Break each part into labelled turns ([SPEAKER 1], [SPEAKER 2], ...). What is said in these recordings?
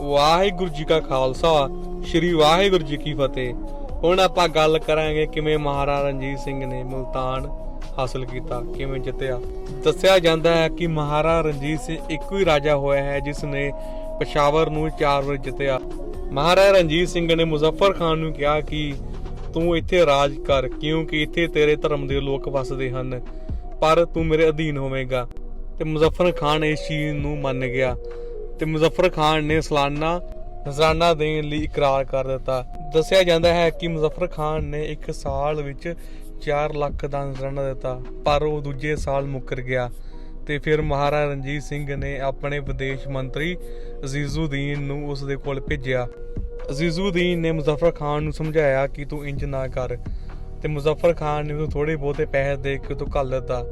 [SPEAKER 1] ਵਾਹਿਗੁਰੂ ਜੀ ਕਾ ਖਾਲਸਾ, ਸ੍ਰੀ ਵਾਹਿਗੁਰੂ ਜੀ ਕੀ ਫਤਿਹ। ਹੁਣ ਆਪਾਂ ਗੱਲ ਕਰਾਂਗੇ ਕਿਵੇਂ ਮਹਾਰਾਜਾ ਰਣਜੀਤ ਸਿੰਘ ਨੇ ਮੁਲਤਾਨ ਹਾਸਲ ਕੀਤਾ, ਕਿਵੇਂ ਜਿੱਤਿਆ। ਦੱਸਿਆ ਜਾਂਦਾ ਹੈ ਕਿ ਮਹਾਰਾਜਾ ਰਣਜੀਤ ਸਿੰਘ ਇੱਕੋ ਹੀ ਰਾਜਾ ਹੋਇਆ ਹੈ ਜਿਸ ਨੇ ਪਸ਼ਾਵਰ ਨੂੰ ਚਾਰ ਵਾਰ ਜਿੱਤਿਆ। ਮਹਾਰਾਜਾ ਰਣਜੀਤ ਸਿੰਘ ਨੇ ਮੁਜ਼ੱਫਰ ਖਾਨ ਨੂੰ ਕਿਹਾ ਕਿ ਤੂੰ ਇੱਥੇ ਰਾਜ ਕਰ, ਕਿਉਂਕਿ ਇੱਥੇ ਤੇਰੇ ਧਰਮ ਦੇ ਲੋਕ ਵੱਸਦੇ ਹਨ, ਪਰ ਤੂੰ ਮੇਰੇ ਅਧੀਨ ਹੋਵੇਂਗਾ। ਤੇ ਮੁਜ਼ੱਫਰ ਖਾਨ ਇਸ ਚੀਜ਼ ਨੂੰ ਮੰਨ ਗਿਆ। ਤੇ ਮੁਜ਼ੱਫਰ ਖਾਨ ਨੇ ਸਾਲਾਨਾ ਨਜ਼ਰਾਨਾ ਦੇਣ ਲਈ ਇਕਰਾਰ ਕਰ ਦਿੱਤਾ। ਦੱਸਿਆ ਜਾਂਦਾ ਹੈ ਕਿ ਮੁਜ਼ੱਫਰ ਖਾਨ ਨੇ ਇੱਕ ਸਾਲ ਵਿੱਚ 4 ਲੱਖ ਦਾ ਨਜ਼ਰਾਨਾ ਦਿੱਤਾ, ਪਰ ਉਹ ਦੂਜੇ ਸਾਲ ਮੁੱਕਰ ਗਿਆ ਤੇ ਫਿਰ ਮਹਾਰਾਜਾ ਰਣਜੀਤ ਸਿੰਘ ਨੇ ਆਪਣੇ ਵਿਦੇਸ਼ ਮੰਤਰੀ ਅਜ਼ੀਜ਼ੁਦੀਨ ਨੂੰ ਉਸ ਦੇ ਕੋਲ ਭੇਜਿਆ। ਅਜ਼ੀਜ਼ੁਦੀਨ ਨੇ ਮੁਜ਼ੱਫਰ ਖਾਨ ਨੂੰ ਸਮਝਾਇਆ ਕਿ ਤੂੰ ਇੰਜ ਨਾ ਕਰ ਤੇ ਮੁਜ਼ੱਫਰ ਖਾਨ ਨੇ ਉਹਨੂੰ ਥੋੜੇ ਬਹੁਤੇ ਪੈਸੇ ਦੇ ਕੇ ਉਹ ਤੋਂ ਘੱਲ ਦਿੱਤਾ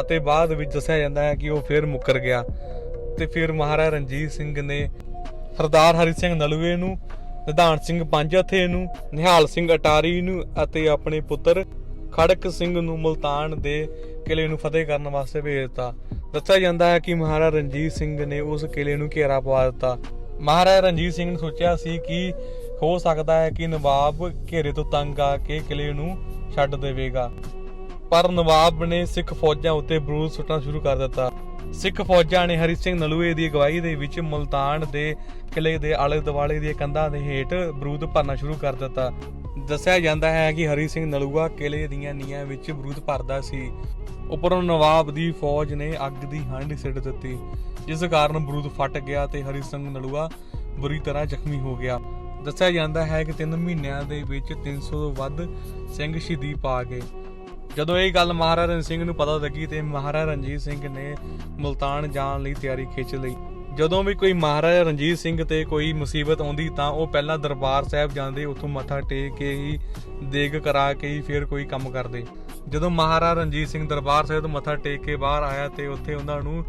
[SPEAKER 1] ਅਤੇ ਬਾਅਦ ਵਿੱਚ ਦੱਸਿਆ ਜਾਂਦਾ ਹੈ ਕਿ ਉਹ ਫਿਰ ਮੁੱਕਰ ਗਿਆ। ਤੇ ਫਿਰ ਮਹਾਰਾਜਾ ਰਣਜੀਤ ਸਿੰਘ ਨੇ ਸਰਦਾਰ ਹਰੀ ਸਿੰਘ ਨਲੂਏ ਨੂੰ, ਨਿਧਾਨ ਸਿੰਘ ਪੰਜਥੇ ਨੂੰ, ਨਿਹਾਲ ਸਿੰਘ ਅਟਾਰੀ ਨੂੰ ਅਤੇ ਆਪਣੇ ਪੁੱਤਰ ਖੜਕ ਸਿੰਘ ਨੂੰ ਮੁਲਤਾਨ ਦੇ ਕਿਲੇ ਨੂੰ ਫਤਿਹ ਕਰਨ ਵਾਸਤੇ ਭੇਜ ਦੱਸਿਆ ਜਾਂਦਾ ਹੈ ਕਿ ਮਹਾਰਾਜਾ ਰਣਜੀਤ ਸਿੰਘ ਨੇ ਉਸ ਕਿਲੇ ਨੂੰ ਘੇਰਾ ਪਵਾ ਦਿੱਤਾ। ਮਹਾਰਾਜਾ ਰਣਜੀਤ ਸਿੰਘ ਨੇ ਸੋਚਿਆ ਸੀ ਕਿ ਹੋ ਸਕਦਾ ਹੈ ਕਿ ਨਵਾਬ ਘੇਰੇ ਤੋਂ ਤੰਗ ਆ ਕੇ ਕਿਲੇ ਨੂੰ ਛੱਡ ਦੇਵੇਗਾ। ਪਰ ਨਵਾਬ ਨੇ ਸਿੱਖ ਫੌਜਾਂ ਉੱਤੇ ਬਰੂਦ ਸੁੱਟਣਾ ਸ਼ੁਰੂ ਕਰ ਦਿੱਤਾ। ਸਿੱਖ ਫੌਜਾਂ ਨੇ ਹਰੀ ਸਿੰਘ ਨਲੂਏ ਦੀ ਅਗਵਾਈ ਦੇ ਵਿੱਚ ਮੁਲਤਾਨ ਦੇ ਕਿਲੇ ਦੇ ਆਲੇ ਦੁਆਲੇ ਦੀਆਂ ਕੰਧਾਂ ਦੇ ਹੇਠ ਬਰੂਦ ਭਰਨਾ ਸ਼ੁਰੂ ਕਰ ਦਿੱਤਾ। ਦੱਸਿਆ ਜਾਂਦਾ ਹੈ ਕਿ ਹਰੀ ਸਿੰਘ ਨਲੂਆ ਕਿਲੇ ਦੀਆਂ ਨੀਹਾਂ ਵਿੱਚ ਬਰੂਦ ਭਰਦਾ ਸੀ। ਉੱਪਰੋਂ ਨਵਾਬ ਦੀ ਫੌਜ ਨੇ ਅੱਗ ਦੀ ਹੰਡ ਸਿੱਟ ਦਿੱਤੀ, ਜਿਸ ਕਾਰਨ ਬਰੂਦ ਫਟ ਗਿਆ ਤੇ ਹਰੀ ਸਿੰਘ ਨਲੂਆ ਬੁਰੀ ਤਰ੍ਹਾਂ ਜ਼ਖਮੀ ਹੋ ਗਿਆ। ਦੱਸਿਆ ਜਾਂਦਾ ਹੈ ਕਿ 3 ਮਹੀਨਿਆਂ ਦੇ ਵਿੱਚ 300 ਤੋਂ ਵੱਧ ਸਿੰਘ ਸ਼ਹੀਦੀ ਪਾ ਗਏ। ਜਦੋਂ ਇਹ ਗੱਲ ਮਹਾਰਾਜਾ ਰਣਜੀਤ ਸਿੰਘ ਨੂੰ ਪਤਾ ਲੱਗੀ ਤੇ ਮਹਾਰਾਜਾ ਰਣਜੀਤ ਸਿੰਘ ਨੇ ਮੁਲਤਾਨ ਜਾਣ ਲਈ ਤਿਆਰੀ ਖਿੱਚ ਲਈ, ਜਦੋਂ ਵੀ ਕੋਈ ਮਹਾਰਾਜਾ ਰਣਜੀਤ ਸਿੰਘ ਤੇ ਕੋਈ ਮੁਸੀਬਤ ਆਉਂਦੀ ਤਾਂ ਉਹ ਪਹਿਲਾਂ ਦਰਬਾਰ ਸਾਹਿਬ ਜਾਂਦੇ, ਉੱਥੋਂ ਮੱਥਾ ਟੇਕ ਕੇ ਹੀ ਦੇਗ ਕਰਾ ਕੇ ਹੀ ਫਿਰ ਕੋਈ ਕੰਮ ਕਰਦੇ। ਜਦੋਂ ਮਹਾਰਾਜਾ ਰਣਜੀਤ ਸਿੰਘ ਦਰਬਾਰ ਸਾਹਿਬ ਤੋਂ ਮੱਥਾ ਟੇਕ ਕੇ ਬਾਹਰ ਆਇਆ ਤੇ ਉੱਥੇ ਉਹਨਾਂ ਨੂੰ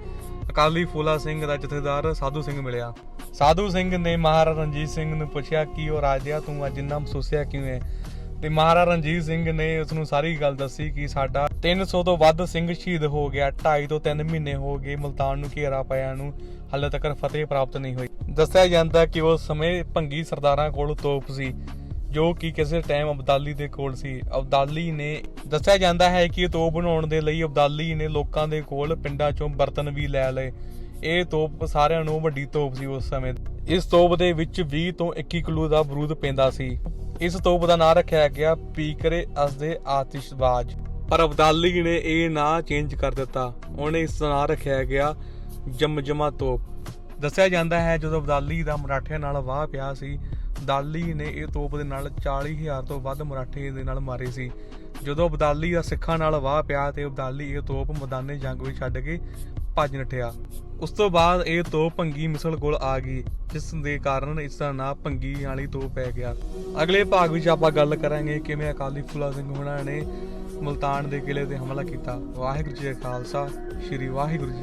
[SPEAKER 1] ਅਕਾਲੀ ਫੂਲਾ ਸਿੰਘ ਦਾ ਜਥੇਦਾਰ ਸਾਧੂ ਸਿੰਘ ਮਿਲਿਆ। ਸਾਧੂ ਸਿੰਘ ਨੇ ਮਹਾਰਾਜਾ ਰਣਜੀਤ ਸਿੰਘ ਨੂੰ ਪੁੱਛਿਆ, ਕਿ ਉਹ ਰਾਜਿਆ? ਤੂੰ ਅੱਜ ਇੰਨਾ ਮਹਿਸੂਸਿਆ ਕਿਉਂ ਹੈ ਤੇ ਮਹਾਰਾਜਾ ਰਣਜੀਤ ਸਿੰਘ ਨੇ ਉਸ ਨੂੰ ਸਾਰੀ ਗੱਲ ਦੱਸੀ ਕਿ ਸਾਡਾ 300 ਤੋਂ ਵੱਧ ਸਿੰਘ ਸ਼ਹੀਦ ਹੋ ਗਿਆ 2.5 ਤੋਂ 3 ਮਹੀਨੇ ਹੋ ਗਏ ਮਲਤਾਨ ਨੂੰ, ਘੇਰਾ ਪਾਇਆ ਨੂੰ, ਹਾਲੇ ਤੱਕ ਫਤਿਹ ਪ੍ਰਾਪਤ ਨਹੀਂ ਹੋਈ। ਦੱਸਿਆ ਜਾਂਦਾ ਕਿ ਉਸ ਸਮੇਂ ਭੰਗੀ ਸਰਦਾਰਾਂ ਕੋਲ ਤੋਪ ਸੀ, ਜੋ ਕਿ ਕਿਸੇ ਟਾਈਮ ਅਬਦਾਲੀ ਦੇ ਕੋਲ ਸੀ। ਅਬਦਾਲੀ ਨੇ ਦੱਸਿਆ ਜਾਂਦਾ ਹੈ ਕਿ ਇਹ ਤੋਪ ਬਣਾਉਣ ਦੇ ਲਈ ਅਬਦਾਲੀ ਨੇ ਲੋਕਾਂ ਦੇ ਕੋਲ ਪਿੰਡਾਂ ਚੋਂ ਬਰਤਨ ਵੀ ਲੈ ਲਏ। ਇਹ ਤੋਪ ਸਾਰਿਆਂ ਨੂੰ ਵੱਡੀ ਤੋਪ ਸੀ ਉਸ ਸਮੇਂ। ਇਸ ਤੋਪ ਦੇ ਵਿੱਚ 20 ਤੋਂ 21 ਕਿਲੋ ਦਾ ਬਰੂਦ ਪੈਂਦਾ ਸੀ। ਇਸ ਤੋਪ ਦਾ ਨਾਂ ਰੱਖਿਆ ਗਿਆ ਪੀਕਰੇ ਅਸਦੇ ਆਤਿਸ਼ਬਾਜ਼। ਪਰ ਅਬਦਾਲੀ ਨੇ ਇਹ ਨਾਂ ਚੇਂਜ ਕਰ ਦਿੱਤਾ। ਉਹਨੇ ਇਸ ਦਾ ਨਾਂ ਰੱਖਿਆ ਗਿਆ ਜਮਜਮਾ ਤੋਪ। ਦੱਸਿਆ ਜਾਂਦਾ ਹੈ, ਜਦੋਂ ਅਬਦਾਲੀ ਦਾ ਮਰਾਠਿਆਂ ਨਾਲ ਵਾਹ ਪਿਆ ਸੀ, ਅਬਦਾਲੀ ਨੇ ਇਹ ਤੋਪ ਦੇ ਨਾਲ 40000 ਤੋਂ ਵੱਧ ਮਰਾਠੇ ਦੇ ਨਾਲ ਮਾਰੇ ਸੀ। ਜਦੋਂ ਅਬਦਾਲੀ ਦਾ ਸਿੱਖਾਂ ਨਾਲ ਵਾਹ ਪਿਆ ਤੇ ਅਬਦਾਲੀ ਇਹ ਤੋਪ ਮੈਦਾਨੇ ਜੰਗ ਵਿੱਚ ਛੱਡ ਕੇ ਭੱਜ ਨੱਠਿਆ। ਉਸ ਤੋਂ ਬਾਅਦ ਇਹ ਤੋਪ ਭੰਗੀ ਮਿਸਲ ਕੋਲ ਆ ਗਈ, ਜਿਸ ਦੇ ਕਾਰਨ ਇਸ ਦਾ ਨਾਮ ਭੰਗੀ ਵਾਲੀ ਤੋਪ ਪੈ ਗਿਆ। ਅਗਲੇ ਭਾਗ ਵਿੱਚ ਆਪਾਂ ਗੱਲ ਕਰਾਂਗੇ ਕਿਵੇਂ ਅਕਾਲੀ ਫੂਲਾ ਸਿੰਘ ਹੁਣਾਂ ਨੇ ਮੁਲਤਾਨ ਦੇ ਕਿਲੇ ਤੇ ਹਮਲਾ ਕੀਤਾ। ਵਾਹਿਗੁਰੂ ਜੀ ਕਾ ਖਾਲਸਾ, ਸ੍ਰੀ ਵਾਹਿਗੁਰੂ ਜੀ